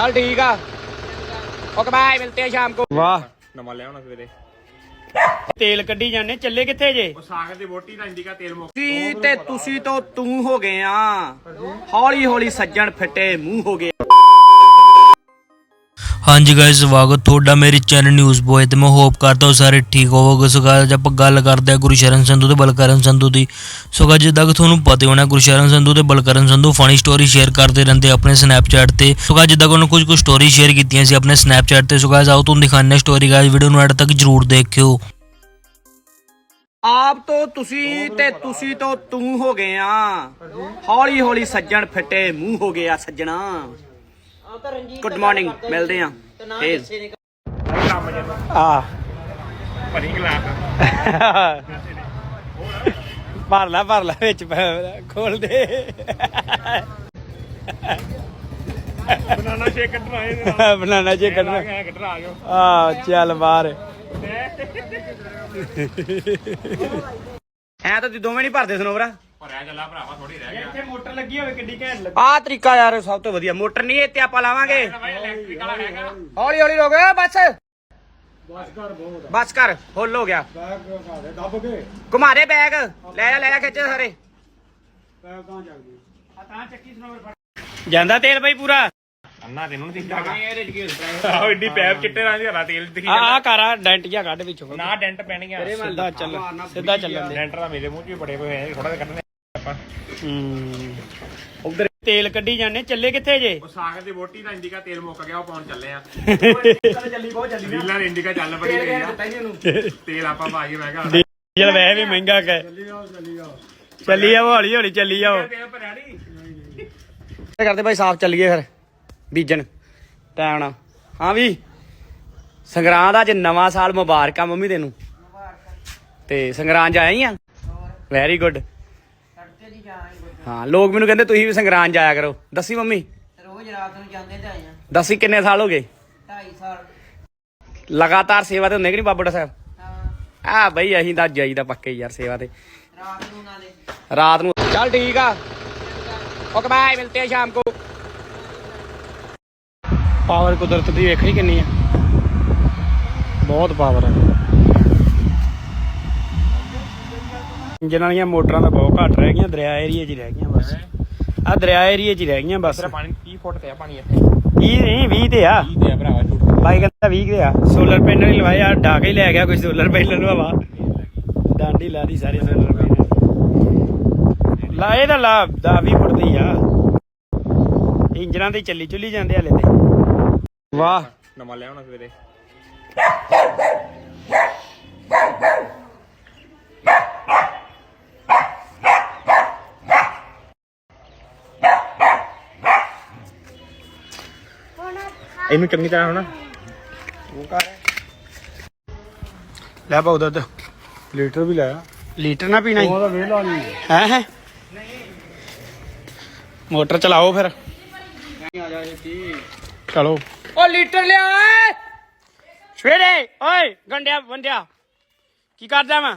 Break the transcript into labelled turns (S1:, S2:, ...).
S1: ਚੱਲ ਠੀਕ ਆ। ਓਕੇ ਬਾਏ ਮਿਲਤੇ ਆ ਸ਼ਾਮ ਕੋ।
S2: ਵਾਹ।
S3: ਨਵਾਂ ਲਿਆ ਹੋਣਾ ਸਵੇਰੇ।
S2: ਤੇਲ ਕੱਢੀ ਜਾਂਦੇ ਚੱਲੇ ਕਿੱਥੇ ਜੇ?
S3: ਉਹ ਸਾਗ ਦੀ ਬੋਟੀ ਲੈਂਦੀ ਕਾ ਤੇਲ ਮੁੱਕ
S1: ਤੁਸੀਂ ਤੇ ਤੁਸੀਂ ਤੋਂ ਤੂੰ ਹੋ ਗਏ ਆ। ਹੌਲੀ ਹੌਲੀ ਸੱਜਣ ਫਿੱਟੇ ਮੂੰਹ ਹੋ ਗਏ।
S4: ਹਾਂਜੀ ਗਾਇਸ ਸਵਾਗਤ ਤੁਹਾਡਾ ਮੇਰੇ ਚੈਨਲ ਨਿਊਜ਼ ਬੋਏ ਤੇ ਮੈਂ ਹੋਪ ਕਰਦਾ ਹਾਂ ਸਾਰੇ ਠੀਕ ਹੋਵੋਗੇ। ਸੋ guys, ਆਪਾਂ ਗੱਲ ਕਰਦੇ ਹਾਂ ਗੁਰਸ਼ਰਨ ਸੰਧੂ ਤੇ ਬਲਕਰਨ ਸੰਧੂ ਦੀ। ਸੋ guys, ਜਿੱਦਾਂ ਕਿ ਤੁਹਾਨੂੰ ਪਤਾ ਹੋਣਾ ਗੁਰਸ਼ਰਨ ਸੰਧੂ ਤੇ Balkaran Sandhu funny story share ਕਰਦੇ ਰਹਿੰਦੇ ਆਪਣੇ ਸਨੈਪਚੈਟ ਤੇ। ਸੋ guys, ਜਿੱਦਾਂ ਕਿ ਉਹਨਾਂ ਕੁਝ ਕੁ ਸਟੋਰੀ ਸ਼ੇਅਰ ਕੀਤੀਆਂ ਸੀ ਆਪਣੇ ਸਨੈਪਚੈਟ ਤੇ। ਸੋ guys, ਆਓ ਤੁਹਾਨੂੰ ਦਿਖਾਉਂਦੇ ਸਟੋਰੀ ਗਾਇਸ ਵੀਡੀਓ ਨੂੰ ਐਡ ਤੱਕ ਜਰੂਰ ਦੇਖਿਓ।
S1: ਆਪ ਤੋਂ ਤੁਸੀਂ ਤੇ ਤੁਸੀਂ ਤੋਂ ਤੂੰ ਹੋ ਗਏ ਆ। ਹੌਲੀ ਹੌਲੀ ਸੱਜਣ ਫਿੱਟੇ ਮੂੰਹ ਹੋ ਗਏ ਸੱਜਣਾ। ਗੁੱਡ ਮਾਰਨਿੰਗ ਮਿਲਦੇ ਆ ਫੇਰ
S2: ਆ।
S3: ਭਰੀ ਗਲਾਸ
S2: ਭਰ ਲੈ ਭਰ ਲੈ ਵਿੱਚ ਪੈ- ਖੋਲ ਦੇ।
S3: ਬਨਾਨਾ ਸ਼ੇਕ ਕੱਢਣਾ ਇਹਦੇ
S2: ਬਨਾਨਾ ਜੇ ਕੱਢਣਾ।
S3: ਆ
S2: ਚੱਲ ਬਾਹਰ।
S1: ਐ ਤਾਂ ਤੁਸੀਂ ਦੋਵੇਂ ਨਹੀਂ ਭਰਦੇ ਸਨੋਵਰਾ।
S3: ਭਰਿਆ ਚੱਲਾ ਭਰਾਵਾ ਥੋੜੀ ਰਹਿ ਗਿਆ।
S2: ਇੱਥੇ ਮੋਟਰ ਲੱਗੀ ਹੋਵੇ ਕਿੱਡੀ ਘੈਂਟ ਲੱਗੀ।
S1: ਆ ਤਰੀਕਾ ਯਾਰ ਸਭ ਤੋਂ ਵਧੀਆ। ਮੋਟਰ ਨਹੀਂ ਇੱਥੇ ਆਪਾਂ ਲਾਵਾਂਗੇ।
S3: ਭਾਈ ਇਲੈਕਟ੍ਰਿਕ ਵਾਲਾ ਹੈਗਾ।
S1: ਹੌਲੀ ਹੌਲੀ ਰੋਕ ਬਸ। ਬਸ ਕਰ ਫੁੱਲ ਹੋ ਗਿਆ। ਘੁਮਾ ਦੇ ਬੈਗ। ਲੈ ਲੈ ਲੈ ਲੈ ਖਿੱਚ ਸਾਰੇ।
S2: ਜਾਂਦਾ ਤੇਲ ਬਈ ਪੂਰਾ।
S3: ਅੰਨਾ ਤੈਨੂੰ ਨਹੀਂ ਦਿਖਦਾ ਆਹ ਏਡੀ ਪੈਪ ਚਿੱਟੇ ਰੰਗ ਦਾ ਤੇਲ ਦਿਖੀ
S2: ਆ ਆ ਕਰ ਆ ਡੈਂਟ ਜਿਹਾ ਕੱਢ ਵਿੱਚੋਂ।
S3: ਨਾ ਡੈਂਟ ਪੈਣਗੀਆਂ
S2: ਸਿੱਧਾ ਚੱਲ ਸਿੱਧਾ ਚੱਲਣ ਦੇ।
S3: ਡੈਂਟਰ ਤਾਂ ਮੇਰੇ ਮੂੰਹ 'ਚ ਵੀ ਬੜੇ ਹੋਏ ਆ ਥੋੜਾ ਜਿਹਾ ਕੱਢਣੇ। ਆਪਾਂ।
S2: ਹੂੰ ਉਧਰ ਤੇਲ ਕੱਢੀ ਜਾਂਦੇ ਚੱਲੇ ਕਿੱਥੇ ਜੇ?
S3: ਉਹ ਸਾਗ ਦੀ ਬੋਟੀ ਦਾ ਇੰਡੀਕਾ ਤੇਲ ਮੁੱਕ ਗਿਆ ਉਹ ਪਾਉਣ ਚੱਲੇ ਆ।
S1: ਚੱਲੀ ਬਹੁਤ ਚੱਲੀ
S3: ਰੀਲਾਂ ਦੇ ਇੰਡੀਕਾ ਚੱਲ ਬੜੀ ਗਈ ਆ ਤੇਲ ਆਪਾਂ ਭਾਈ ਮੈਂ ਕਿਹਾ
S2: ਡੀਜ਼ਲ ਵੈਸੇ ਵੀ ਮਹਿੰਗਾ ਕੈ ਚੱਲੀ ਜਾਓ ਹੌਲੀ ਹੌਲੀ ਚੱਲੀ ਜਾਓ।
S3: ਤੇਲ ਭਰਿਆ ਨਹੀਂ
S1: ਤੇ ਕਰਦੇ ਭਾਈ ਸਾਫ਼ ਚੱਲੀਏ ਫਿਰ ਬੀਜਣ। ਟਾਈਮ ਨਾਲ ਹਾਂ ਵੀ ਸੰਗਰਾਂਦ ਅੱਜ ਨਵਾਂ ਸਾਲ ਮੁਬਾਰਕਾਂ ਮੰਮੀ ਤੈਨੂੰ। ਤੇ ਸੰਗਰਾਂਦ 'ਚ ਆਇਆ ਹੀ ਆ। ਵੈਰੀ ਗੁੱਡ ਹਾਂ ਲੋਕ ਮੈਨੂੰ ਕਹਿੰਦੇ ਤੁਸੀਂ ਵੀ ਸੰਗਰਾਂਦ 'ਚ ਆਇਆ ਕਰੋ। ਦੱਸੀ ਮੰਮੀ?
S5: ਰੋਜ਼ ਰਾਤ ਨੂੰ ਜਾਂਦੇ ਤੇ ਆਏ ਆ।
S1: ਦੱਸੀ ਕਿੰਨੇ ਸਾਲ ਹੋ ਗਏ?
S5: 2.5 ਸਾਲ।
S1: ਲਗਾਤਾਰ ਸੇਵਾ ਤੇ ਹੁੰਦੇ ਕਿ ਨਹੀਂ ਬਾਬਾ ਸਾਹਿਬ?
S5: ਹਾਂ।
S1: ਆ ਬਈ ਅਸੀਂ ਤਾਂ ਜਾਈਦਾ ਪੱਕੇ ਯਾਰ ਸੇਵਾ ਤੇ।
S5: ਰਾਤ ਨੂੰ ਨਾਲੇ
S1: ਰਾਤ ਨੂੰ ਚੱਲ ਠੀਕ ਆ। ਓਕੇ ਬਾਏ ਮਿਲਤੇ ਆ ਸ਼ਾਮ ਕੋ।
S2: ਪਾਵਰ ਕੁਦਰਤ ਦੀ ਵੇਖਣੀ ਕਿੰਨੀ ਆ। ਬਹੁਤ ਪਾਵਰ ਆ। ਇੰਜਨਾਂ ਦੀਆਂ ਮੋਟਰਾਂ ਤਾਂ ਬਹੁਤ ਘੱਟ ਰਹਿ ਗਈਆਂ ਦਰਿਆ ਏਰੀਆ 'ਚ ਹੀ ਰਹਿ ਗਈਆਂ ਬਸ। ਆ ਦਰਿਆ ਏਰੀਆ 'ਚ ਹੀ ਰਹਿ ਗਈਆਂ ਬਸ।
S3: ਤੇਰਾ ਪਾਣੀ 30 ਫੁੱਟ ਤੇ ਆ ਪਾਣੀ ਇੱਥੇ।
S2: 20 ਨਹੀਂ 20 ਤੇ ਆ।
S3: 30 ਤੇ ਆ ਭਰਾਵਾ ਝੂਠ।
S2: ਬਾਈ ਕਹਿੰਦਾ 20 ਤੇ ਆ। ਸੋਲਰ ਪੈਨਲ ਲਵਾਏ ਆ ਡਾ ਕੇ ਹੀ ਲੈ ਗਿਆ ਕੋਈ ਸੋਲਰ ਪੈਨਲ ਨੂੰ ਹਵਾ ਡਾਂਡੀ ਲਾ ਦੀ ਸਾਰੇ ਸੋਲਰ ਪੈਨਲ ਲਾਏ ਤਾਂ ਲਾ ਦਾ 20 ਫੁੱਟ ਤੇ ਆ। ਇੰਜਨਾਂ ਤੇ ਚੱਲੀ ਚੁੱਲੀ ਜਾਂਦੇ ਹਲੇ ਤੇ। ਵਾਹ।
S3: ਨਵਾਂ ਲਿਆਉਣਾ ਸਵੇਰੇ। ਇਹਨੂੰ ਚੰਗੀ ਤਰ੍ਹਾਂ ਹੋਣਾ।
S2: ਲੈ ਪਾਉ ਦੁੱਧ। ਲੀਟਰ ਵੀ ਲਾਇਆ ਲੀਟਰ ਨਾ ਪੀਣਾ ਉਹਦਾ ਵੇਲਾ ਨਹੀਂ ਹੈ ਹੈ। ਮੋਟਰ ਚਲਾਓ ਫਿਰ। ਚਲੋ।
S1: ਓ ਲੀਟਰ ਲਿਆ ਓਏ।
S2: ਸਵੇਰੇ। ਓਏ ਗੰਡਿਆ ਬੰਡਿਆ ਕੀ ਕਰਦਾ ਮੈਂ